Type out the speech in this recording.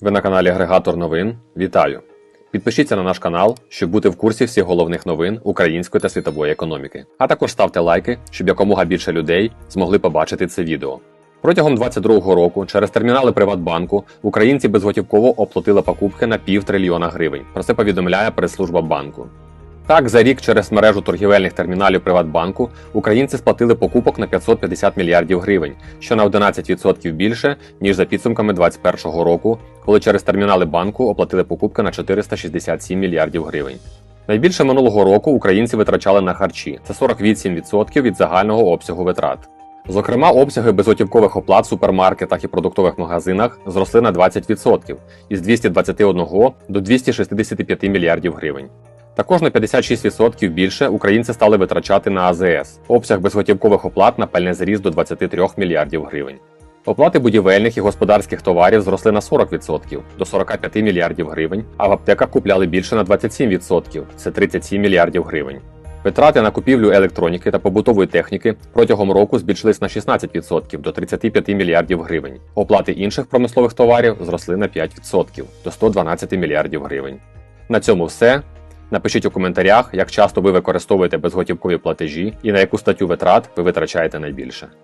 Ви на каналі Агрегатор новин. Вітаю! Підпишіться на наш канал, щоб бути в курсі всіх головних новин української та світової економіки. А також ставте лайки, щоб якомога більше людей змогли побачити це відео. Протягом 2022 року через термінали Приватбанку українці безготівково оплатили покупки на пів трильйона гривень. Про це повідомляє прес-служба банку. Так, за рік через мережу торгівельних терміналів Приватбанку українці сплатили покупок на 550 мільярдів гривень, що на 11% більше ніж за підсумками 2021 року, коли через термінали банку оплатили покупки на 467 мільярдів гривень. Найбільше минулого року українці витрачали на харчі це 48% від загального обсягу витрат. Зокрема, обсяги безготівкових оплат в супермаркетах і продуктових магазинах зросли на 20% із 221 до 265 мільярдів гривень. Також на 56% більше українці стали витрачати на АЗС. Обсяг безготівкових оплат на пальне зріс до 23 мільярдів гривень. Оплати будівельних і господарських товарів зросли на 40% до 45 мільярдів гривень, а в аптеках купляли більше на 27% це 37 мільярдів гривень. Витрати на купівлю електроніки та побутової техніки протягом року збільшились на 16% до 35 мільярдів гривень. Оплати інших промислових товарів зросли на 5% до 112 мільярдів гривень. На цьому все. Напишіть у коментарях, як часто ви використовуєте безготівкові платежі і на яку статтю витрат ви витрачаєте найбільше.